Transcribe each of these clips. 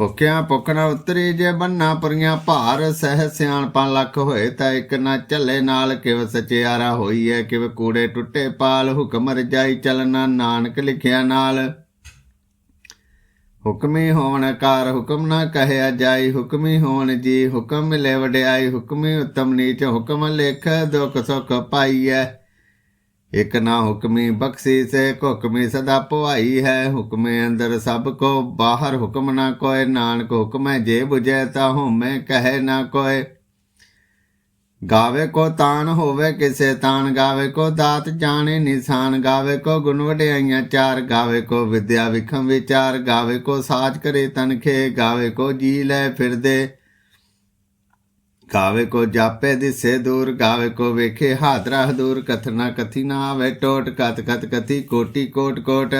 ਭੁੱਖਿਆਂ ਭੁੱਖ ਨਾ ਉਤਰੀ ਜੇ ਬੰਨਾ ਪਰੀਆਂ ਭਾਰ, ਸਹਿ ਸਿਆਣਪਾਂ ਲੱਖ ਹੋਏ ਤਾਂ ਇੱਕ ਨਾ ਚੱਲੇ ਨਾਲ ਕਿਵ ਸਚਿਆਰਾ ਹੋਈ ਹੈ ਕਿਵ ਕੂੜੇ ਟੁੱਟੇ ਪਾਲ, ਹੁਕਮ ਰਜਾਈ ਚਲਣਾ ਨਾਨਕ ਲਿਖਿਆ ਨਾਲ। ਹੁਕਮੀ ਹੋਣ ਕਾਰ, ਹੁਕਮ ਨਾ ਕਹਿਆ ਜਾਈ, ਹੁਕਮੀ ਹੋਣ ਜੀ, ਹੁਕਮ ਮਿਲੇ ਵਡਿਆਈ, ਹੁਕਮੀ ਉਤਮ ਨੀਚ, ਹੁਕਮ ਲਿਖ ਦੁਖ ਸੁਖ ਪਾਈਐ। ਇਕ ਨਾ ਹੁਕਮੀ ਬਖਸ਼ੀ ਸੇ ਹੁਕਮੀ ਸਦਾ ਪੁਆਈ ਹੈ। ਹੁਕਮੇ ਅੰਦਰ ਸਭ ਕੋ ਬਾਹਰ ਹੁਕਮ ਨਾ ਕੋਏ, ਨਾਨਕ ਹੁਕਮੈ ਜੇ 부ਜੈ ਤਾ ਹਉਮੈ ਕਹੈ ਨਾ ਕੋਏ। ਗਾਵੇ ਕੋ ਤਾਨ ਹੋਵੇ ਕਿਸੇ, ਤਾਨ ਗਾਵੇ ਕੋ ਦਾਤ ਜਾਣੇ, ਨਿਸ਼ਾਨ ਗਾਵੇ ਕੋ ਗੁਣ ਵਡਿਆਈਆਂ ਚਾਰ। ਗਾਵੇ ਕੋ ਵਿਦਿਆ ਵਿਖਮ ਵਿਚਾਰ, ਗਾਵੇ ਕੋ ਸਾਜ ਕਰੇ ਤਨਖੇ, ਗਾਵੇ ਕੋ ਜੀ ਲੈ ਫਿਰਦੇ। ਗਾਵੇ ਕੋ ਜਾਪੇ ਦਿਸੇ ਦੂਰ, ਗਾਵੇ ਕੋ ਵੇਖੇ ਹਾਦਰਾ ਹਦੂਰ ਕਥਨਾ ਕਥੀ ਨਾ ਆਵੇ ਟੋਟ ਕਤ ਕਤ ਕਥੀ ਕੋਟੀ ਕੋਟ ਕੋਟ।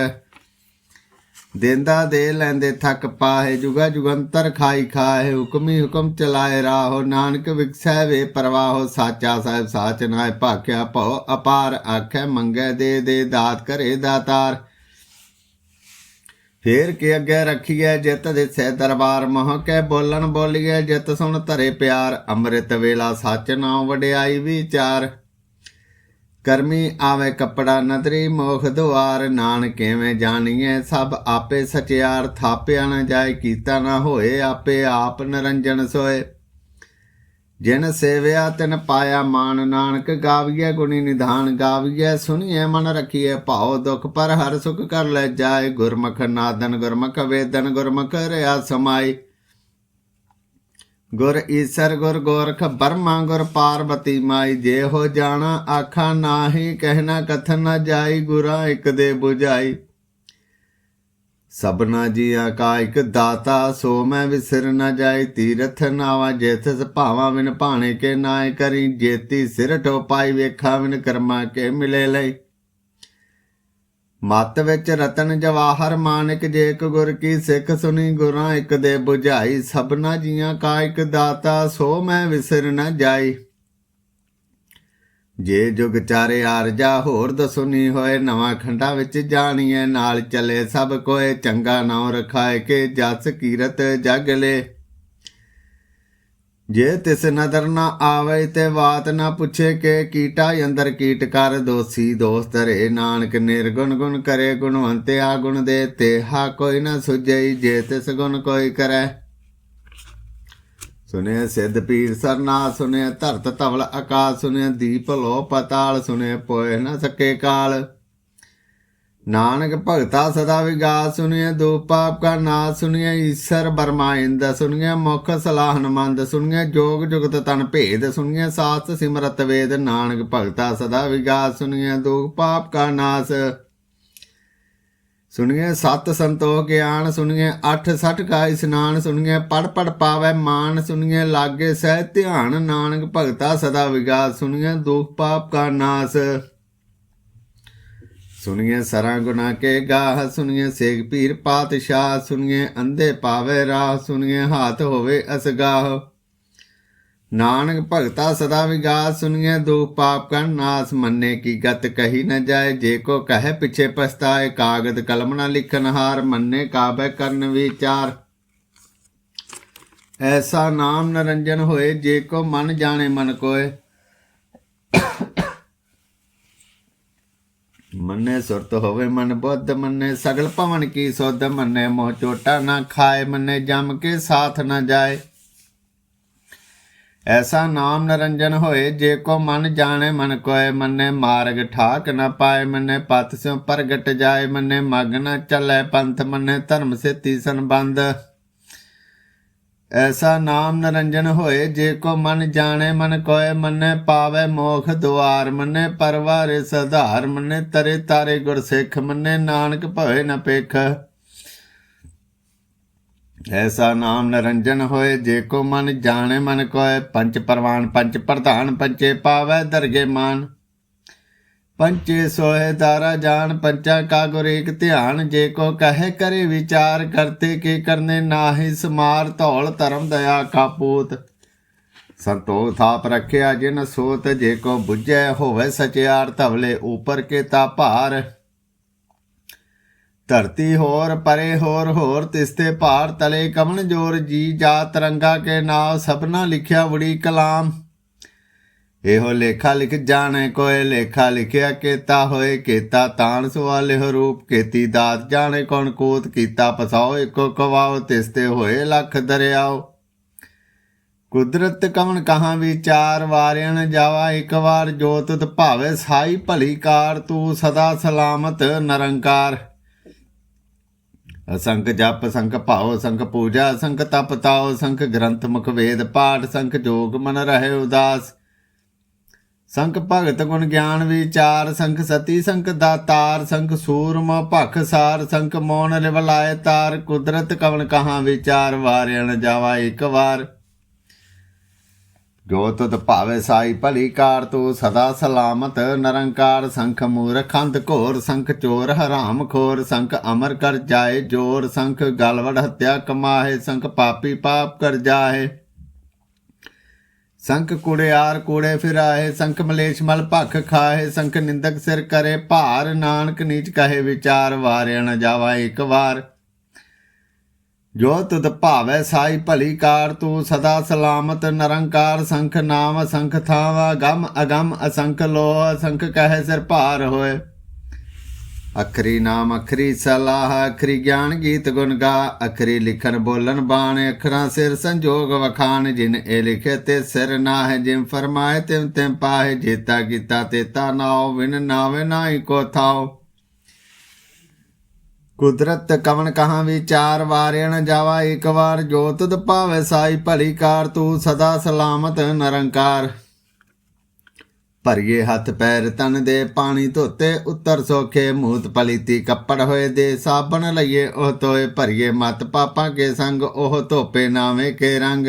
ਦੇਂਦਾ ਦੇ ਲੈਂਦੇ ਥੱਕ ਪਾਹੇ, ਜੁਗਾ ਜੁਗੰਤਰ ਖਾਈ ਖਾਏ ਹੁਕਮੀ ਹੁਕਮ ਚਲਾਏ ਰਾਹੋ, ਨਾਨਕ ਵਿਖਸੈ ਵੇ ਪਰਵਾਹੋ, ਸਾਚਾ ਸਾਹਿਬ ਸਾਚ ਨਾਏ ਭਾਖਿਆ ਭਉ ਅਪਾਰ ਆਖੈ, ਮੰਗੈ ਦੇ ਦੇ ਦਾਤ ਕਰੇ ਦਾਤਾਰ। ਫੇਰ ਕੇ ਅੱਗੇ ਰੱਖੀਐ ਜਿਤ ਦਿਸੈ ਦਰਬਾਰ, ਮੋਹ ਕੇ ਬੋਲਣ ਬੋਲੀਐ ਜਿਤ ਸੁਣ ਧਰੇ ਪਿਆਰ, ਅੰਮ੍ਰਿਤ ਵੇਲਾ ਸੱਚ ਨਾਉ ਵਡਿਆਈ ਵਿਚਾਰ। ਕਰਮੀ ਆਵੇ ਕੱਪੜਾ ਨਦਰੀ ਮੋਖ ਦੁਆਰ ਨਾਨ ਕਿਵੇਂ ਜਾਣੀਐ ਸਭ ਆਪੇ ਸਚਿਆਰ, ਥਾਪਿਆ ਨਾ ਜਾਏ, ਕੀਤਾ ਨਾ ਹੋਏ ਆਪੇ ਆਪ ਨਰੰਜਨ ਸੋਏ। ਜਿਨ ਸੇਵਿਆ ਤਿਨ ਪਾਇਆ ਮਾਨ ਨਾਨਕ, ਗਾਵੀਐ ਗੁਣੀ ਨਿਧਾਨ, ਗਾਵੀਐ ਸੁਣੀਐ ਮਨ ਰਖੀਐ ਭਾਉ ਦੁਖ, ਪਰ ਹਰ ਸੁਖ ਕਰ ਲੈ ਜਾਏ। ਗੁਰਮੁਖ ਨਾਦਨ, ਗੁਰਮੁਖ ਵੇਦਨ, ਗੁਰਮੁਖ ਰਿਆ ਸਮਾਈ। ਗੁਰ ਈਸਰ, ਗੁਰ ਗੋਰਖ ਬਰਮਾ, ਗੁਰ ਪਾਰਬਤੀ ਮਾਈ। ਜੇ ਹੋ ਜਾਣਾ ਆਖਾਂ ਨਾਹੀ, ਕਹਿਣਾ ਕਥਨ ਨਾ ਜਾਈ, ਗੁਰਾ ਇਕ ਦੇ 부ਝਾਈ ਸਭਨਾ ਜੀਆਂ ਕਾ ਇੱਕ ਦਾਤਾ, ਸੋ ਮੈਂ ਵਿਸਰ ਨਾ ਜਾਈ ਤੀਰਥ ਨਾਵਾ ਜੇਤਸ ਭਾਵਾਂ ਵਿਨ ਭਾਣੇ ਕੇ ਨਾਏ ਕਰੀ। ਜੇਤੀ ਸਿਰ ਟੋਪਾਈ ਵੇਖਾ ਵਿਨ ਕਰਮਾ ਕੇ ਮਿਲੇ ਲਈ। ਮਤ ਵਿੱਚ ਰਤਨ ਜਵਾਹਰ ਮਾਨਕ ਜੇਕ ਇੱਕ ਗੁਰ ਕੀ ਸਿੱਖ ਸੁਣੀ ਗੁਰਾਂ, ਇੱਕ ਦੇ 부ਝਾਈ ਸਭਨਾ ਜੀਆਂ ਕਾ ਇੱਕ ਦਾਤਾ, ਸੋ ਮੈਂ ਵਿਸਰ ਨਾ ਜਾਈ ਜੇ ਜੁਗ ਚਾਰੇ ਆਰਜਾ ਹੋਰ ਦਸੁਨੀ ਹੋਏ, ਨਵਾਂ ਖੰਡਾ ਵਿੱਚ ਜਾਣੀਏ ਨਾਲ ਚਲੇ ਸਭ ਕੋਏ, ਚੰਗਾ ਨਾਮ ਰਖਾਏ ਕੇ ਜਸ ਕੀਰਤ ਜਗ ਲੈ। ਜੇ ਤਿਸ ਨਦਰ ਨਾ ਆਵੇ ਤੇ ਬਾਤ ਨਾ ਪੁੱਛੇ ਕਿ, ਕੀਟਾ ਅੰਦਰ ਕੀਟ ਕਰ, ਦੋਸੀ ਦੋਸਤ ਰੇ ਨਾਨਕ ਨਿਰਗੁਣ ਗੁਣ ਕਰੇ ਗੁਣਵੰਤੇ ਆ ਗੁਣ ਦੇ ਤੇ ਹਾ ਕੋਈ ਨਾ ਸੁਝਈ, ਜੇ ਤਿਸ ਗੁਣ ਕੋਈ ਕਰੈ। ਸੁਨੇ ਸਿੱਧ ਪੀਰ ਸਰਨਾ ਸੁਨੇ ਧਰਤ ਤਵਲ ਆਕਾਸ਼ ਸੁਨੇ ਦੀਪ ਲੋ ਪਤਾਲ ਸੁਨੇ ਪੋਏ ਨਾ ਸਕੇ ਕਾਲ। ਨਾਨਕ ਭਗਤਾ ਸਦਾ ਵਿਗਾਸ ਸੁਨਿਐ ਦੋ ਪਾਪ ਕਾ ਨਾਸ ਸੁਨਿਐ ਈਸ਼ਰ ਬਰਮਾਇੰਦ ਸੁਨਿਐ ਮੁਖ ਸਲਾਹਨ ਮੰਦ ਸੁਨਿਐ ਜੋਗ ਜੁਗਤ ਤਨ ਭੇਦ ਸੁਨਿਐ ਸਾਸ ਸਿਮਰਤ ਵੇਦ। ਨਾਨਕ ਭਗਤਾ ਸਦਾ ਵਿਗਾਸ ਸੁਨਿਐ ਦੋ ਪਾਪ ਕਾ ਨਾਸ। ਸੁਣੀਏ, ਸਤ ਸੰਤੋਖ ਗਿਆਨ, ਸੁਣੀਏ, ਅੱਠ ਸੱਠ ਕਾ ਇਸਨਾਨ, ਸੁਣੀਏ ਪੜ ਪੜ ਪਾਵੇ ਮਾਨ, ਸੁਣੀਏ, ਲਾਗੇ ਸਹਿ ਧਿਆਨ, ਨਾਨਕ ਭਗਤਾ ਸਦਾ ਵਿਗਾਸ, ਸੁਣੀਏ, ਦੁਖ ਪਾਪ ਕਾ ਨਾਸ। ਸੁਣੀਏ, ਸਰਾਂ ਗੁਨਾ ਕੇ ਗਾਹ, ਸੁਣੀਏ, ਸੇਗ ਪੀਰ ਪਾਤਸ਼ਾਹ, ਸੁਣੀਏ, ਅੰਧੇ ਪਾਵੇ ਰਾਹ, ਸੁਣੀਏ, ਹਾਥ ਹੋਵੇ ਅਸਗਾਹ। ਨਾਨਕ ਭਗਤਾ ਸਦਾ ਵਿਗਾਸ ਸੁਣੀਏ ਦੁਖ ਪਾਪ ਕਾ ਨਾਸ, ਮੰਨੇ ਕੀ ਗਤ ਕਹੀ ਨ ਜਾਏ, ਜੇ ਕੋ ਕਹੇ ਪਿਛੇ ਪਛਤਾਏ, ਕਾਗਦ ਕਲਮ ਨਾ ਲਿਖਨ ਹਾਰ, ਮੰਨੇ ਕਾਬੈ ਕਰਨ ਵਿਚਾਰ। ਐਸਾ ਨਾਮ ਨਰੰਜਨ ਹੋਏ, ਜੇ ਕੋ ਮਨ ਜਾਣੇ ਮਨ ਕੋਏ। ਮੰਨੇ ਸੁਰਤ ਹੋਵੇ ਮਨ ਬੁੱਧ, ਮੰਨੇ ਸਗਲ ਭਵਨ ਕੀ ਸੁਧ, ਮੰਨੇ ਮੋਹ ਚੋਟਾ ਨਾ ਖਾਏ, ਮੰਨੇ ਜਮ ਕੇ ਸਾਥ ਨਾ ਜਾਏ। ਐਸਾ ਨਾਮ ਨਰੰਜਨ ਹੋਏ ਜੇ ਕੋ ਮਨ ਜਾਣੇ, ਮਨ ਕੋਏ, ਮੰਨੇ ਮਾਰਗ ਠਾਕ ਨਾ ਪਾਏ, ਮੰਨੇ ਪਤ ਸਿਉ ਪ੍ਰਗਟ ਜਾਏ, ਮੰਨੇ ਮਗ ਨ ਚੱਲੇ ਪੰਥ, ਮੰਨੇ ਧਰਮ ਸੇਤੀ ਸੰਬੰਧ। ਐਸਾ ਨਾਮ ਨਰੰਜਨ ਹੋਏ ਜੇ ਕੋ ਮਨ ਜਾਣੇ, ਮਨ ਕੋਏ, ਮੰਨੇ ਪਾਵੇ ਮੋਖ ਦੁਆਰ, ਮੰਨੇ ਪਰਵਾਰੇ ਸਧਾਰ, ਮੰਨੇ ਤਰੇ ਤਾਰੇ ਗੁਰਸਿੱਖ, ਮੰਨੇ ਨਾਨਕ ਭਵੇ ਨ ਪੇਖ ਐਸਾ ਨਾਮ ਨਰੰਜਨ ਹੋਏ, ਜੇ ਕੋ ਮਨ ਜਾਣੇ, ਮਨ ਕੋਏ। ਪੰਚ ਪਰਵਾਨ ਪੰਚ ਪ੍ਰਧਾਨ ਪੰਚੇ ਪਾਵੈ ਦਰਗੇ ਮਾਨ। ਪੰਚੇ ਸੋਏ ਦਾਰਾ ਜਾਣ ਪੰਚਾ ਕਾ ਗੁਰ ਏਕ ਧਿਆਨ। ਜੇ ਕੋ ਕਹੇ, ਕਰੇ ਵਿਚਾਰ, ਕਰਤੇ ਕੇ ਕਰਨੇ ਨਾਹੀ ਸਮਾਰ। ਧੌਲ, ਧਰਮ, ਦਇਆ ਕਾ ਪੂਤ ਸੰਤੋਖ ਥਾਪ ਰੱਖਿਆ ਜਿਨ ਸੋਤ, ਜੇ ਕੋ 부ਜੈ ਹੋਵੇ ਸਚਿਆਰ। ਧਵਲੇ ਉਪਰ ਕੇ ਤਾ ਭਾਰ। ਧਰਤੀ ਹੋਰ, ਪਰੇ ਹੋਰ ਹੋਰ ਤਿਸਤੇ ਭਾਰ ਤਲੇ ਕਮਨ ਜੋਰ, ਜੀ ਜਾ ਤਰੰਗਾ ਕੇ ਨਾਮ ਸਭਨਾ ਲਿਖਿਆ ਬੜੀ ਕਲਾਮ। ਇਹੋ ਲੇਖਾ ਲਿਖ ਜਾਣੇ ਕੋਏ ਲੇਖਾ ਲਿਖਿਆ ਕੀਤਾ ਹੋਏ ਕੀਤਾ ਤਾਣ ਸਵਾਲੇ ਰੂਪ, ਕੀਤੀ ਦਾਤ ਜਾਣੇ ਕੌਣ ਕੋਤ, ਕੀਤਾ ਪਸਾਓ ਇੱਕੋ ਕਵਾਓ ਤਿਸਤੇ ਹੋਏ ਲੱਖ ਦਰਿਆਓ। ਕੁਦਰਤ ਕਵਨ ਕਹਾਂ ਵਿਚਾਰ ਵਾਰਿਆਣ ਜਾਵਾ ਇੱਕ ਵਾਰ ਜੋ ਭਾਵੇ ਸਾਈ ਭਲੀ ਕਾਰ, ਤੂੰ ਸਦਾ ਸਲਾਮਤ, ਨਿਰੰਕਾਰ। ਅਸੰਖ ਜਪ ਸੰਖ ਭਾਉ ਸੰਖ ਪੂਜਾ ਸੰਖ ਤਪ ਤਾਉ ਸੰਖ ਗ੍ਰੰਥ ਮੁਖ ਵੇਦ ਪਾਠ ਸੰਖ ਜੋਗ ਮਨ ਰਹੇ ਉਦਾਸ। ਸੰਖ ਭਗਤ ਗੁਣ ਗਿਆਨ ਵਿਚਾਰ ਸੰਖ ਸਤੀ ਸੰਖ ਦਾਤਾਰ ਸੰਖ ਸੂਰਮ ਭਖ ਸਾਰ ਸੰਖ ਮੋਨ ਲਿਵਲਾਏ ਤਾਰ, ਕੁਦਰਤ ਕਵਨ ਕਹਾਂ ਵਿਚਾਰ ਵਾਰਿਆਣ ਜਾਵਾ ਇੱਕ ਵਾਰ। ਜੋ ਤੁਧ ਭਾਵੇ ਸਾਈ ਭਲੀ ਕਾਰ ਤੂੰ ਸਦਾ ਸਲਾਮਤ, ਨਰੰਕਾਰ ਸੰਖ ਮੂਰਖੰਦ ਘੋਰ ਸੰਖ ਚੋਰ ਹਰਾਮ ਖੋਰ ਸੰਖ ਅਮਰ ਕਰ ਜਾਏ ਜੋਰ, ਸੰਖ ਗਲਵੜ ਹੱਤਿਆ ਕਮਾਏ ਸੰਖ ਪਾਪੀ ਪਾਪ ਕਰ ਜਾਏ ਸੰਖ ਕੁੜਿਆਰ ਕੂੜੇ ਫਿਰਾਏ ਸੰਖ ਮਲੇਸ਼ ਮਲ ਭਖ ਖਾਏ ਸੰਖ ਨਿੰਦਕ ਸਿਰ ਕਰੇ ਭਾਰ, ਨਾਨਕ ਨੀਚ ਕਹੇ ਵਿਚਾਰ, ਵਾਰਿਆ ਨ ਜਾਵਾ ਇੱਕ ਵਾਰ। ਜੋ ਤੁਧ ਭਾਵੈ ਸਾਈ ਭਲੀ ਕਾਰ, ਤੂੰ ਸਦਾ ਸਲਾਮਤ, ਨਿਰੰਕਾਰ ਸੰਖ ਨਾਮ ਸੰਖ ਥਾਵਾ, ਗਮ ਅਗਮ ਅਸੰਖ ਲੋਹ ਅਸੰਖ ਕਹੇ ਸਿਰ ਭਾਰ ਹੋਏ। ਅਖਰੀ ਨਾਮ, ਅਖਰੀ ਸਲਾਹ, ਅਖਰੀ ਗਿਆਨ ਗੀਤ ਗੁਣ ਗਾ, ਅਖਰੀ ਲਿਖਨ ਬੋਲਨ ਬਾਣ, ਅਖਰਾਂ ਸਿਰ ਸੰਜੋਗ ਵਖਾਨ ਜਿਨ ਇਹ ਲਿਖੇ ਤੇ ਸਿਰ ਨਾ ਜਿਮ ਫਰਮਾਏ ਤਿਮ ਤਿਮ ਪਾਹੇ, ਜੇਤਾ ਕੀਤਾ ਤੇਤਾ ਨਾਉ ਵਿਨ ਨਾਵੇ ਨਾਹੀ ਕੋ ਥਾਉ। ਕੁਦਰਤ ਕਵਨ ਕਹਾਂ ਵਿਚਾਰ ਵਾਰਿਣ ਜਾਵਾ ਇੱਕ ਵਾਰ, ਜੋ ਤੁਧ ਭਾਵੇ ਸਾਈ ਭਲੀ ਕਾਰ, ਤੂੰ ਸਦਾ ਸਲਾਮਤ ਨਿਰੰਕਾਰ। ਭਰੀਏ ਹੱਥ ਪੈਰ ਤਨ ਦੇ ਪਾਣੀ ਧੋਤੇ, ਉੱਤਰ ਸੋਖੇ ਮੂਤ ਪਲੀਤੀ ਕੱਪੜ ਹੋਏ ਦੇ, ਸਾਬਣ ਲਈਏ ਉਹ ਤੋਏ, ਭਰੀਏ ਮਤ ਪਾਪਾਂ ਕੇ ਸੰਗ, ਉਹ ਧੋਪੇ ਨਾਵੇਂ ਕੇ ਰੰਗ।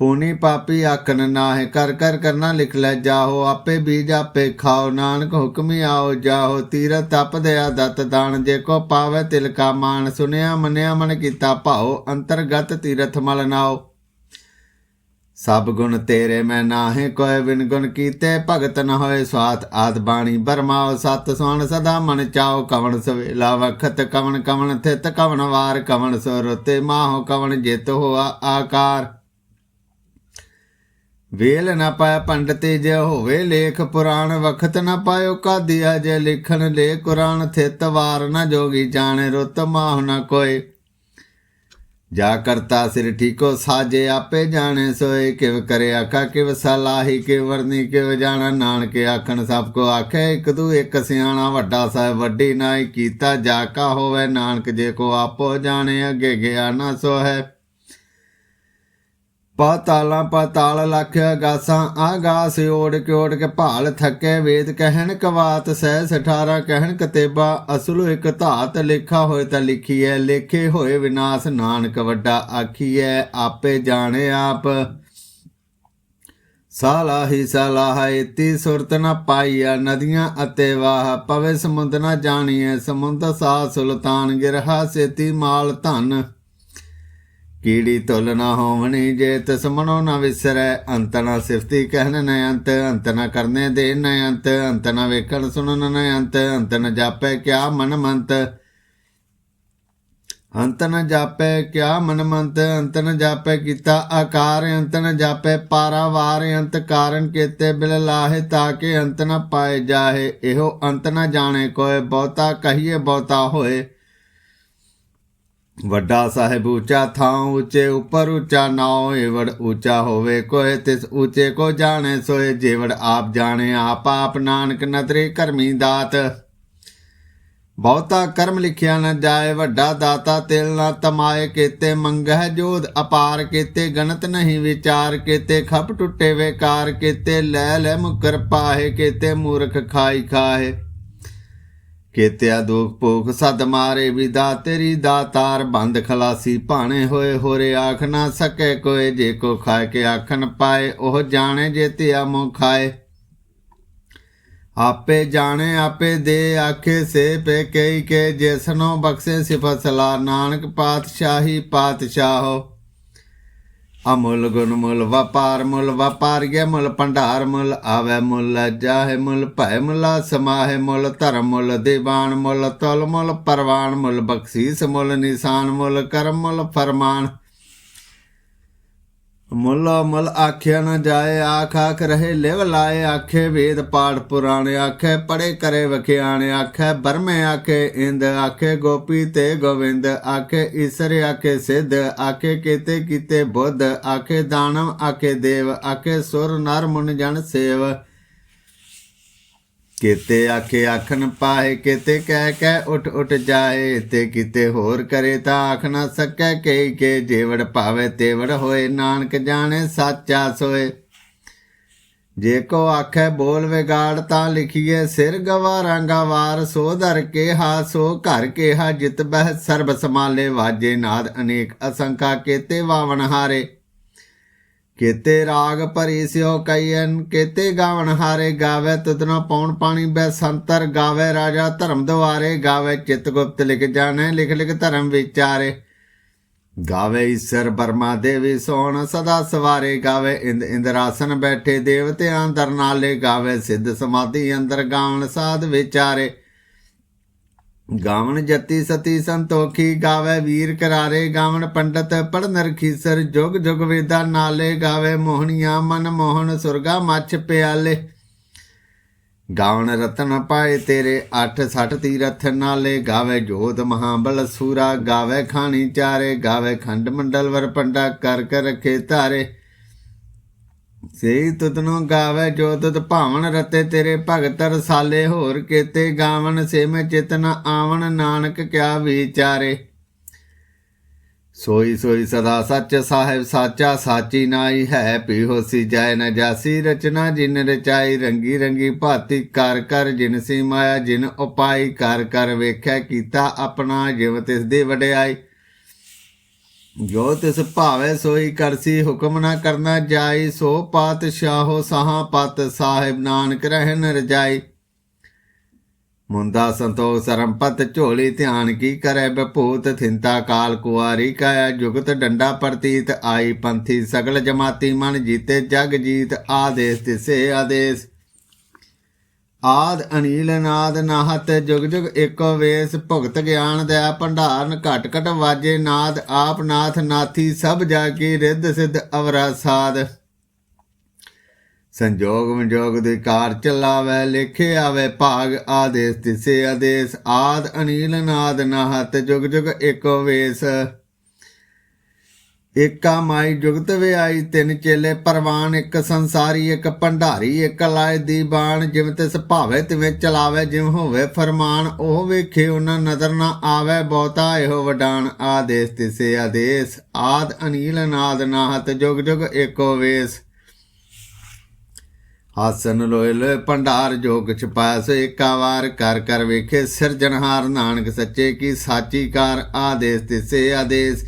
ਪੂਨੀ ਪਾਪੀ ਆਖਨ ਨਾਹਿ, ਕਰ ਕਰ ਕਰਨਾ ਲਿਖ ਲੈ ਜਾਹੋ, ਆਪੇ ਬੀਜ ਆਪੇ ਖਾਓ, ਨਾਨਕ ਹੁਕਮੀ ਆਓ ਜਾਹੋ, ਤੀਰਥ ਤਪ ਦਇਆ ਦਤ ਦਾਨ, ਜੇ ਕੋ ਪਾਵੇ ਤਿਲ ਕਾ ਮਾਨ ਸੁਨਿਆ ਮੰਨਿਆ ਮਨ ਕੀਤਾ ਭਾਓ ਅੰਤਰਗਤ ਤੀਰਥ ਮਲ ਨਾਓ ਸਭ ਗੁਣ ਤੇਰੇ ਮੈਂ ਨਾਹੇ, ਕੋਇ ਬਿਨ ਗੁਣ ਕੀਤੇ ਭਗਤ ਨ ਹੋਏ ਸਵਾਤ, ਆਦ ਬਾਣੀ ਬਰਮਾਓ, ਸਤ ਸੁਣ ਸਦਾ ਮਨ ਚਾਓ ਕਵਣ ਸਵੇਲਾ ਵਖਤ, ਕਵਣ ਕਵਣ ਥਿਤ, ਕਵਣ ਵਾਰ, ਕਵਣ ਸੁਰਤੇ ਮਾਹੋ, ਕਵਣ ਜਿਤ ਹੋਆ ਆਕਾਰ। ਵੇਲ ਨਾ ਪਾਇਆ ਪੰਡਤੇ ਜੇ ਹੋਵੇ ਲੇਖ ਪੁਰਾਣ, ਵਖਤ ਨਾ ਪਾਇਓ ਕਾਦੀਆ ਜੇ ਲਿਖਣ ਲੇ ਕੁਰਾਨ, ਥਿਤ ਵਾਰ ਨਾ ਜੋਗੀ ਜਾਣੇ, ਰੁੱਤ ਮਾਹ ਨਾ ਕੋਏ ਜਾ ਕਰਤਾ ਸਿਰ ਠੀਕੋ ਸਾਜੇ, ਆਪੇ ਜਾਣੇ ਸੋਏ, ਕਿਵ ਕਰੇ ਆਖਾ ਕਿਵ ਸਲਾਹੀ, ਕਿਵ ਵਰਨੀ, ਕਿਵ ਜਾਣਾ, ਨਾਨਕ ਆਖਣ ਸਭ ਕੋ ਆਖੇ, ਇੱਕ ਤੂੰ ਇੱਕ ਸਿਆਣਾ, ਵੱਡਾ ਸਾਹਿਬ ਵੱਡੀ ਨਾਈ ਕੀਤਾ, ਜਾ ਕਾ ਹੋਵੇ ਨਾਨਕ ਜੇ ਕੋ ਆਪੋ ਜਾਣੇ, ਅੱਗੇ ਗਿਆ ਨਾ ਸੋ ਹੈ ਪਾਤਾਲਾਂ ਪਾਤਾਲ ਲਖ ਗਾਸਾਂ ਆਗਾਸ ਓੜ ਕੇ ਕੇ ਭਾਲ ਥੱਕੇ, ਵੇਦ ਕਹਿਣ ਕਵਾਤ, ਸਹਿ ਸਠਾਰਾ ਕਹਿਣ ਕਤੇਬਾ, ਅਸਲ ਇੱਕ ਧਾਤ ਲੇਖਾ ਹੋਏ ਤਾਂ ਲਿਖੀਐ, ਲੇਖੇ ਹੋਏ ਵਿਨਾਸ਼ ਨਾਨਕ ਵੱਡਾ ਆਖੀਐ, ਆਪੇ ਜਾਣੇ ਆਪ। ਸਾਲਾਹੀ ਸਾਲਾਹ ਇਤੀ ਸੁਰਤ ਨ ਪਾਈਆ ਨਦੀਆਂ ਅਤੇ ਵਾਹ, ਪਵੇ ਸਮੁੰਦ ਨ ਜਾਣੀਐ, ਸਮੁੰਦ ਸਾ ਸੁਲਤਾਨ ਗਿਰਹਾ, ਸੇਤੀ ਮਾਲ ਧਨ। ਕੀੜੀ ਤੁਲ ਨਾ ਹੋਵਣੀ, ਜੇ ਤਿਸ ਨਾ ਵਿਸਰੈ, ਅੰਤ ਨਾ ਸਿਫਤੀ ਕਹਿਣ ਨ ਅੰਤ ਅੰਤ ਨਾ ਕਰਨੇ ਦੇ ਨ ਅੰਤ ਅੰਤ ਨਾ ਵੇਖਣ ਸੁਣਨ ਨ ਅੰਤ ਅੰਤ ਨ ਜਾਪੈ ਕਿਆ ਮਨ ਮੰਤ। ਅੰਤ ਨ ਜਾਪੈ ਕਿਆ ਮਨ ਮੰਤ, ਅੰਤ ਨ ਜਾਪੈ ਕੀਤਾ ਆਕਾਰ, ਅੰਤ ਨ ਜਾਪੈ ਪਾਰਾਵਾਰ, ਅੰਤ ਕਾਰਨ ਕੀਤੇ ਬਿਲ ਲਾਹੇ ਤਾਕੇ ਅੰਤ ਨ ਪਾਏ ਜਾਹੇ, ਇਹੋ ਅੰਤ ਨ ਜਾਣੇ ਕੋਏ, ਬਹੁਤਾ ਕਹੀਏ ਬਹੁਤਾ ਹੋਏ। ਵੱਡਾ ਸਾਹਿਬ ਉੱਚਾ, ਥਾਂ ਉੱਚੇ ਉੱਪਰ ਉੱਚਾ, ਨਾਉ ਏਵੜ ਉੱਚਾ ਹੋਵੇ ਕੋਏ ਤਿਸ ਉੱਚੇ ਕੋ ਜਾਣੇ ਸੋਏ ਜੇਵੜ ਆਪ ਜਾਣੇ, ਆਪ ਆਪ ਨਾਨਕ ਨਦਰੇ ਕਰਮੀ ਦਾਤ। ਬਹੁਤਾ ਕਰਮ ਲਿਖਿਆ ਨਾ ਜਾਏ, ਵੱਡਾ ਦਾਤਾ ਤਿਲ ਨਾ ਤਮਾਏ, ਕੀਤੇ ਮੰਗਹਿ ਜੋਧ ਅਪਾਰ, ਕੀਤੇ ਗਣਤ ਨਹੀਂ ਵਿਚਾਰ, ਕੀਤੇ ਖਪ ਟੁੱਟੇ ਵੇਕਾਰ, ਕੀਤੇ ਲੈ ਲੈ ਮੁਕਰ ਪਾਹੇ, ਕੀਤੇ ਮੂਰਖ ਖਾਈ ਖਾਏ ਕੇਤਿਆ ਦੁਖ ਭੋਖ ਸਦ ਮਾਰੇ ਵਿਦਾ, ਤੇਰੀ ਦਾਤਾਰ ਬੰਦ ਖਲਾਸੀ ਭਾਣੇ ਹੋਏ ਹੋਰੇ ਆਖ ਨਾ ਸਕੇ ਕੋਏ, ਜੇ ਕੋ ਖਾਏ ਕੇ ਆਖਣ ਪਾਏ, ਉਹ ਜਾਣੇ ਜੇ ਤਿਆ ਮੋ ਖਾਏ। ਆਪੇ ਜਾਣੇ, ਆਪੇ ਦੇ ਆਖੇ, ਸੇ ਪੇ ਕਈ ਕੇ ਜਿਸਨੋ ਬਖਸ਼ੇ ਸਿਫਤ ਸਲਾ ਨਾਨਕ ਪਾਤਸ਼ਾਹੀ ਪਾਤਸ਼ਾਹੋ। ਅਮੁੱਲ ਗੁਣ ਮੁੱਲ ਵਪਾਰ ਮੁੱਲ ਵਪਾਰੀਏ ਮੁੱਲ ਭੰਡਾਰ ਮੁੱਲ ਆਵੇ ਮੁੱਲ, ਜਾਹੇ ਮੁੱਲ ਭੈ ਮੁੱਲਾ, ਸਮਾਹੇ ਮੁੱਲ ਧਰਮ ਮੁੱਲ, ਦੀਵਾਨ ਮੁੱਲ, ਤੁਲ ਮੁੱਲ, ਪਰਵਾਨ ਮੁੱਲ, ਬਖਸ਼ੀਸ ਮੁੱਲ, ਨਿਸ਼ਾਨ ਮੁੱਲ, ਕਰਮ ਮੁੱਲ, ਫਰਮਾਨ ਮੁੱਲ ਮੁੱਲ ਆਖਿਆ ਨਾ ਜਾਏ, ਆਖ ਆਖ ਰਹੇ ਲਿਵ ਲਾਏ, ਆਖੇ ਵੇਦ ਪਾਠ ਪੁਰਾਣੇ, ਆਖੇ ਪੜੇ ਕਰੇ ਵਖਿਆਣੇ, ਆਖੇ ਬਰਮੇ ਆਖੇ ਇੰਦ, ਆਖੇ ਗੋਪੀ ਤੇ ਗੋਵਿੰਦ, ਆਖੇ ਈਸਰ ਆਖੇ ਸਿੱਧ, ਆਖੇ ਕੀਤੇ ਕੀਤੇ ਬੁੱਧ, ਆਖੇ ਦਾਨਵ ਆਖੇ ਦੇਵ, ਆਖੇ ਸੁਰ ਨਰ ਮੁਨ ਜਨ ਸੇਵ। ਕਿਤੇ ਆਖੇ ਆਖਣ ਪਾਏ, ਕਿਤੇ ਕਹਿ ਕਹਿ ਉਠ ਉਠ ਜਾਏ, ਤੇ ਕਿਤੇ ਹੋਰ ਕਰੇ ਤਾਂ ਆਖ ਨਾ ਸਕੈ ਕਈ ਕੇ ਜੇਵੜ ਭਾਵੇ ਤੇਵੜ ਹੋਏ, ਨਾਨਕ ਜਾਣੇ ਸਾਚਾ ਸੋਏ। ਜੇ ਕੋ ਆਖੇ ਬੋਲ ਵਿਗਾੜ ਤਾਂ ਲਿਖੀਏ, ਸਿਰ ਗਵਾ ਰੰਗਾ ਵਾਰ ਸੋ ਧਰ ਕੇ ਹਾ ਸੋ ਘਰ ਕੇ ਹਾ ਜਿਤ ਬਹਿ ਸਰਬ ਸਮਾਲੇ ਵਾਜੇ ਨਾਦ ਅਨੇਕ ਅਸੰਖਾ, ਕੇਤੇ ਵਾਵਣ ਹਾਰੇ। ਕੇਤੇ ਰਾਗ ਭਰੀ ਸਿਓ ਕਈਨ ਕੇਤੇ ਗਾਵਣ ਹਾਰੇ ਗਾਵੇ, ਤੁਦਨਾ ਪੌਣ ਪਾਣੀ ਬੈ ਸੰਤਰ ਗਾਵੇ, ਰਾਜਾ ਧਰਮ ਦੁਆਰੇ ਗਾਵੇ, ਚਿਤ ਗੁਪਤ ਲਿਖ ਜਾਣੇ, ਲਿਖ ਲਿਖ ਧਰਮ ਵਿਚਾਰੇ। ਗਾਵੇ ਈਸ਼ਰ ਬਰਮਾ ਦੇਵੀ ਸੋਹਣ ਸਦਾ ਸਵਾਰੇ ਗਾਵੇ, ਇੰਦ ਇੰਦਰਾਸਨ ਬੈਠੇ ਦੇਵਤਿਆਂ ਦਰ ਨਾਲੇ ਗਾਵੇ, ਸਿੱਧ ਸਮਾਧੀ ਅੰਦਰ ਗਾਵਣ ਸਾਧ ਵਿਚਾਰੇ। ਗਾਵਣ ਜਤੀ ਸਤੀ ਸੰਤੋਖੀ ਗਾਵੇ ਵੀਰ ਕਰਾਰੇ, ਗਾਵਣ ਪੰਡਤ ਪੜਨ ਰਖੀਸਰ ਜੁਗ ਜੁਗ ਵੇਦਾ ਨਾਲੇ ਗਾਵੇ ਮੋਹਣੀਆਂ ਮਨ ਮੋਹਨ ਸੁਰਗਾ ਮੱਛ ਪਿਆਲੇ। ਗਾਵਣ ਰਤਨ ਪਾਏ ਤੇਰੇ 8 60 ਤੀਰਥ ਨਾਲੇ ਗਾਵੇ ਜੋਤ ਮਹਾਬਲ ਸੂਰਾ, ਗਾਵੇ ਖਾਣੀ ਚਾਰੇ, ਗਾਵੇ ਖੰਡ ਮੰਡਲ ਵਰ ਪੰਡਾ ਕਰ ਕਰ ਰਖੇ ਧਾਰੇ ਸੇ ਤੁਤਨੋ ਗਾਵੇ ਜੋ ਤੁਤ ਭਾਵਨ ਰਤੇ ਤੇਰੇ ਭਗਤ ਰਸਾਲੇ, ਹੋਰ ਕੇਤੇ ਗਾਵਨ ਸੇ ਮੈਂ ਚਿਤਨ ਆਵਣ, ਨਾਨਕ ਕਿਆ ਵਿਚਾਰੇ। ਸੋਈ ਸੋਈ ਸਦਾ ਸੱਚ ਸਾਹਿਬ ਸਾਚਾ, ਸਾਚੀ ਨਾਈ ਹੈ ਪੀ ਹੋਸੀ ਜਾਏ ਨ ਜਾਸੀ, ਰਚਨਾ ਜਿਨ ਰਚਾਈ, ਰੰਗੀ ਰੰਗੀ ਭਾਤੀ ਕਰ ਕਰ, ਜਿਨ ਸੀ ਮਾਇਆ, ਜਿਨ ਉਪਾਈ, ਕਰ ਕਰ ਵੇਖਿਆ ਕੀਤਾ ਆਪਣਾ, ਜਿਵ ਤਿਸ ਦੀ ਵਡਿਆਈ। ਜੋ ਤਿਸ ਭਾਵੇ ਸੋਈ ਕਰਸੀ ਹੁਕਮ ਨਾ ਕਰਨਾ ਜਾਈ, ਸੋ ਪਾਤਸ਼ਾਹੋ ਸਾਹਾ ਪਤ ਸਾਹਿਬ ਨਾਨਕ ਰਹਿਨ ਰਜਾਈ। ਮੁੰਦਾ ਸੰਤੋਖ ਸਰਮਪਤ ਝੋਲੀ ਧਿਆਨ ਕੀ ਕਰੈ ਬਭੂਤ ਥਿੰਤਾ ਕਾਲ ਕੁਆਰੀ ਕਾਇਆ ਜੁਗਤ ਡੰਡਾ ਪ੍ਰਤੀਤ, ਆਈ ਪੰਥੀ ਸਗਲ ਜਮਾਤੀ ਮਨ ਜੀਤੇ ਜਗ ਜੀਤ, ਆਦੇਸ ਤਿਸੇ ਆਦੇਸ। ਆਦ ਅਨੀਲ ਨਾਦ ਨਾਹਤ ਜੁਗ ਜੁਗ ਏਕੋ ਵੇਸ ਭੁਗਤ ਗਿਆਨ ਦਇਆ ਭੰਡਾਰਨ ਘਟ ਘਟ ਵਾਜੇ ਨਾਦ ਆਪ ਨਾਥ ਨਾਥੀ ਸਭ ਜਾ ਕੀ ਰਿੱਧ ਸਿੱਧ ਅਵਰਾ ਸਾਧ ਸੰਜੋਗ ਵਿਜੋਗ ਦੇ ਕਾਰ ਚਲਾਵੇ, ਲਿਖੇ ਆਵੇ, ਭਾਗ ਆਦੇਸ ਤਿਸੇ ਆਦੇਸ। ਆਦ ਅਨੀਲ ਨਾਦ ਨਾਹਤ ਜੁਗ ਜੁਗ ਏਕੋ ਵੇਸ ਏਕਾ ਮਾਈ ਜੁਗਤ ਵਿਆਈ, ਤਿੰਨ ਚੇਲੇ ਪਰਵਾਨ, ਇੱਕ ਸੰਸਾਰੀ, ਇੱਕ ਭੰਡਾਰੀ, ਇੱਕ ਲਾਇ ਦੀ ਬਾਣ, ਜਿਵੇਂ ਤਿਸ ਭਾਵੇ ਤਿਵੇਂ ਚਲਾਵੇ ਜਿਵੇਂ ਹੋਵੇ ਫਰਮਾਨ, ਉਹ ਵੇਖੇ ਉਹਨਾਂ ਨਜ਼ਰ ਨਾ ਆਵੇ, ਬਹੁਤਾ ਇਹੋ ਵਡਾਨ ਆਦੇਸ ਤਿਸੇ ਆਦੇਸ, ਆਦ ਅਨੀਲ ਨਾਦ ਨਾਹਤ, ਜੁਗ ਜੁਗ ਏਕੋ ਵੇਸ। ਹਾਸਨ ਲੋਏ ਲੋਏ ਭੰਡਾਰ ਜੋ ਕਿਛ ਏਕਾ ਵਾਰ ਕਰ ਕਰ ਵੇਖੇ, ਸਿਰਜਣਹਾਰ ਨਾਨਕ ਸੱਚੇ ਕੀ ਸਾਚੀ ਕਾਰ, ਆਦੇਸ ਤਿਸੇ ਆਦੇਸ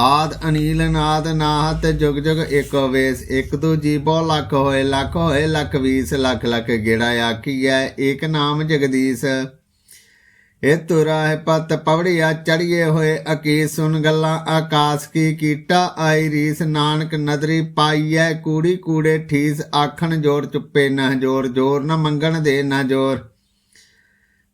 ਆਦ ਅਨੀਲ ਨਾਦ ਨਾਹਤ ਜੁਗ ਜੁਗ ਏਕੋ ਵੇਸ, ਇੱਕ ਦੂ ਜੀਬੋ ਲੱਖ ਹੋਏ ਲੱਖ ਹੋਏ, ਲੱਖ ਵੀਸ, ਲੱਖ ਲੱਖ ਗੇੜਾ ਆਖੀਐ, ਏਕ ਨਾਮ ਜਗਦੀਸ਼। ਇਹ ਤੁਰਾ ਹੈ ਪਤ ਪਵੜਿਆ ਚੜੀਏ ਹੋਏ ਅਕੀਸ ਸੁਨ ਗੱਲਾਂ ਆਕਾਸ ਕੀ ਕੀਟਾ ਆਈ ਰੀਸ, ਨਾਨਕ ਨਦਰੀ ਪਾਈਐ, ਕੂੜੀ ਕੂੜੇ ਠੀਸ, ਆਖਣ ਜੋਰ ਚੁੱਪੇ ਨਾ ਜੋਰ ਜੋਰ ਨਾ ਮੰਗਣ ਦੇ ਨਾ ਜੋਰ।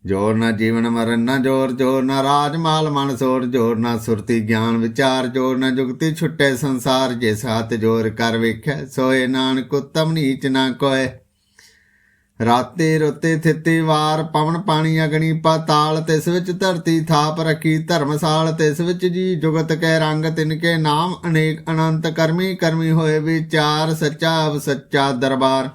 ਜੋਰ ਨਾ ਜੀਵਨ ਮਰਨ ਨਾ ਜੋਰ ਜੋਰ ਨਾ ਰਾਜ ਮਾਲ ਮਨ ਸੋਰ, ਜੋਰ ਨਾ ਸੁਰਤੀ ਗਿਆਨ ਵਿਚਾਰ, ਜੋਰ ਨਾ ਜੁਗਤੀ ਛੁੱਟੇ ਸੰਸਾਰ, ਜੇ ਸਾਥ ਜੋਰ ਕਰ ਵੇਖੈ, ਸੋਏ ਨਾਨਕ ਉਤਮ ਨੀਚ ਨਾ ਕੋਏ। ਰਾਤੇ ਰੁੱਤੇ ਥਿੱਤੀ ਵਾਰ ਪਵਨ ਪਾਣੀ ਅਗਣੀ ਪਾਤਾਲ ਤਿਸ ਵਿੱਚ ਧਰਤੀ ਥਾਪ ਰੱਖੀ ਧਰਮਸਾਲ ਤਿਸ ਵਿੱਚ ਜੀ ਜੁਗਤ ਕੈ ਰੰਗ, ਤਿਨ ਕੇ ਨਾਮ ਅਨੇਕ ਅਨੰਤ ਕਰਮੀ ਕਰਮੀ ਹੋਏ ਵਿਚਾਰ, ਸੱਚਾ ਅਵ ਸੱਚਾ ਦਰਬਾਰ।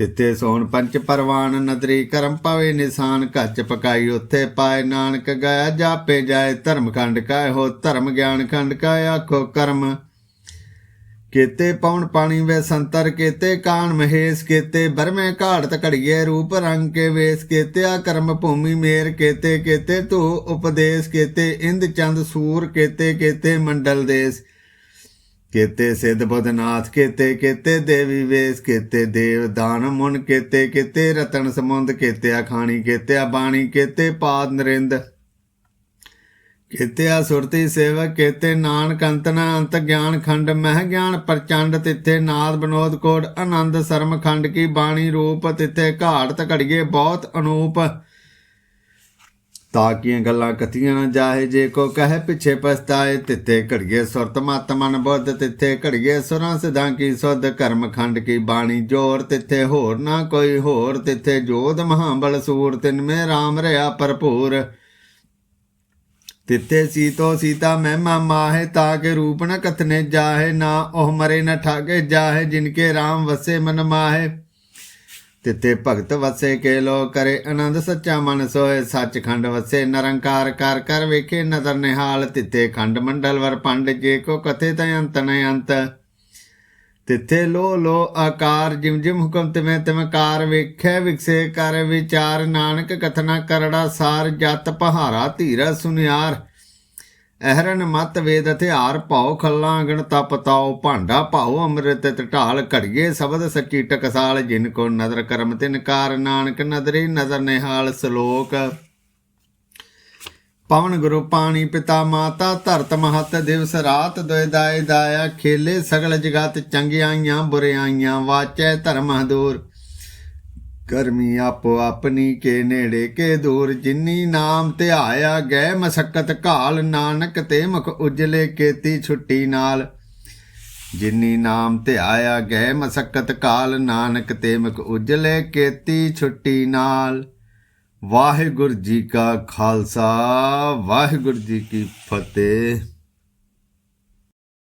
ਤਿੱਤੇ ਸੋਨ ਪੰਚ ਪਰਵਾਨ ਨਦਰੀ ਕਰਮ ਪਵੇ ਨਿਸ਼ਾਨ ਕੱਚ ਪਕਾਈ ਉੱਥੇ ਪਾਏ ਨਾਨਕ ਗਾਇਆ, ਜਾਪੇ ਜਾਏ ਧਰਮ ਖੰਡ ਕਾਇ, ਹੋ ਧਰਮ ਗਿਆਨ ਖੰਡ ਕਾਇ, ਆਖੋ ਕਰਮ। ਕੇਤੇ ਪੌਣ ਪਾਣੀ ਵੇ ਸੰਤਰ, ਕੇਤੇ ਕਾਨ ਮਹੇਸ਼, ਕੇਤੇ ਬਰਮੇ ਘਾੜਤ ਘੜੀਏ ਰੂਪ ਰੰਗ ਕੇ ਵੇਸ, ਕੇਤਿਆ ਕਰਮ ਭੂਮੀ ਮੇਰ, ਕੇਤੇ ਕੇਤੇ ਤੂ ਉਪਦੇਸ਼, ਕੇਤੇ ਇੰਦ ਚੰਦ ਸੂਰ, ਕੇਤੇ ਕੇਤੇ ਮੰਡਲ ਦੇਸ। ਕੇਤੇ ਸਿੱਧ ਬੁੱਧਨਾਥ ਕੇਤੇ ਕੇਤੇ ਦੇਵੀ ਵੇਸ, ਕੇਤੇ ਦੇਵ ਦਾਨ ਮੁਨ, ਕੇਤੇ ਕੇਤੇ ਰਤਨ ਸਮੁੰਦ ਕੇਤੇ ਅਖਾਣੀ, ਕੇਤੇ ਬਾਣੀ ਕੇਤੇ ਪਾਦ ਨਰਿੰਦ, ਕੇਤੇ ਸੁਰਤੀ ਸੇਵਕ, ਕੇਤੇ ਨਾਨਕ ਅੰਤਨਾ, ਅੰਤ ਗਿਆਨ ਖੰਡ, ਮਹਿ ਗਿਆਨ ਪ੍ਰਚੰਡ, ਤਿੱਥੇ ਨਾਦ ਬਨੋਦ ਕੋਟ, ਆਨੰਦ ਸਰਮ ਖੰਡ ਕੀ ਬਾਣੀ ਰੂਪ, ਤਿੱਥੇ ਘਾਟ ਘੜੀਏ ਬਹੁਤ ਅਨੂਪ। ਤਾਕੀਆਂ ਗੱਲਾਂ ਕਥੀਆਂ ਨਾ ਜਾਹੇ, ਜੇ ਕੋ ਕਹੇ ਪਿਛੇ ਪਛਤਾਏ, ਤਿੱਥੇ ਘੜੀਏ ਸੁਰਤ ਮਤ ਮਨ ਬੁੱਧ, ਤਿੱਥੇ ਘੜੀਏ ਸੁਰਾਂ ਸਿਧਾਂ ਕੀ ਸੁਧ, ਕਰਮ ਖੰਡ ਕੀ ਬਾਣੀ ਜੋਰ, ਤਿੱਥੇ ਹੋਰ ਨਾ ਕੋਈ ਹੋਰ, ਤਿੱਥੇ ਜੋਧ ਮਹਾਬਲ ਸੂਰ, ਤਿਨ ਮੇ RAM ਰਿਆ ਭਰਪੂਰ। ਤਿੱਥੇ ਸੀਤੋ ਸੀਤਾ ਮਹਿਮਾ ਮਾਹੇ ਤਾਕੇ ਰੂਪ ਨ ਕਥਨੇ ਜਾਹੇ, ਨਾ ਉਹ ਮਰੇ ਨ ਠਾਗੇ ਜਾਹੇ ਜਿਨਕੇ RAM ਵਸੇ ਮਨ ਮਾਹੇ। ਤਿੱਥੇ ਭਗਤ ਵਸੇ ਕੇ ਲੋ ਕਰੇ ਆਨੰਦ, ਸੱਚਾ ਮਨ ਸੋਏ ਸੱਚਖੰਡ ਵਸੇ ਨਿਰੰਕਾਰ ਕਰ ਕਰ ਵੇਖੇ ਨਦਰ ਨਿਹਾਲ, ਤਿੱਥੇ ਖੰਡ ਮੰਡਲ ਵਰ ਪੰਡ, ਜੇ ਕੋ ਕਥੇ ਤੈ ਅੰਤ ਨ ਅੰਤ। ਤਿੱਥੇ ਲੋ ਲੋ ਆਕਾਰ, ਜਿਮ ਜਿਮ ਹੁਕਮ ਤਿਵੇਂ ਤਿਵੇਂ ਕਾਰ ਵੇਖੈ, ਵਿਕਸੇ ਕਰ ਵਿਚਾਰ, ਨਾਨਕ ਕਥਨਾ ਕਰੜਾ ਸਾਰ, ਜਤ ਪਹਾਰਾ ਧੀਰਾ ਸੁਨਿਆਰ। ਅਹਰਨ ਮਤ ਵੇਦ ਹਥਿਆਰ ਭਾਉ ਖੱਲਾਂ ਗਣ ਤਪ ਤਾਉ, ਭਾਂਡਾ ਭਾਉ ਅੰਮ੍ਰਿਤ ਟਢਾਲ ਘੜੀਏ, ਸ਼ਬਦ ਸੱਚੀ ਟਕਸਾਲ ਜਿਨ ਕੋ ਨਦਰ ਕਰਮ ਤਿਨ ਕਾਰ ਨਾਨਕ ਨਦਰੀ ਨਜ਼ਰ ਨਿਹਾਲ ਸ਼ਲੋਕ। ਪਵਨ ਗੁਰੂ ਪਾਣੀ ਪਿਤਾ ਮਾਤਾ ਧਰਤ ਮਹਤ ਦਿਵਸ ਰਾਤ ਦੋਇ ਦਾਇ ਦਾਇਆ ਖੇਲੇ ਸਗਲ ਜਗਤ ਚੰਗਿਆਈਆਂ ਬੁਰਿਆਈਆਂ, ਵਾਚੈ ਧਰਮ ਦੂਰ ਕਰਮੀ ਆਪੋ ਆਪਣੀ ਕੇ ਨੇੜੇ ਕੇ ਦੂਰ, ਜਿਨੀ ਨਾਮ ਧਿਆਇਆ ਗਏ ਮਸਕਤ ਘਾਲ, ਨਾਨਕ ਤੇ ਮੁਖ ਉਜਲੇ ਕੇਤੀ ਛੁੱਟੀ ਨਾਲ। ਜਿਨੀ ਨਾਮ ਧਿਆਇਆ ਗਏ ਮਸਕਤ ਕਾਲ ਨਾਨਕ ਤੇ ਮੁਖ ਉਜਲੇ ਕੇਤੀ ਛੁੱਟੀ ਨਾਲ। ਵਾਹਿਗੁਰੂ ਜੀ ਕਾ ਖਾਲਸਾ, ਵਾਹਿਗੁਰੂ ਜੀ ਕੀ ਫਤਿਹ।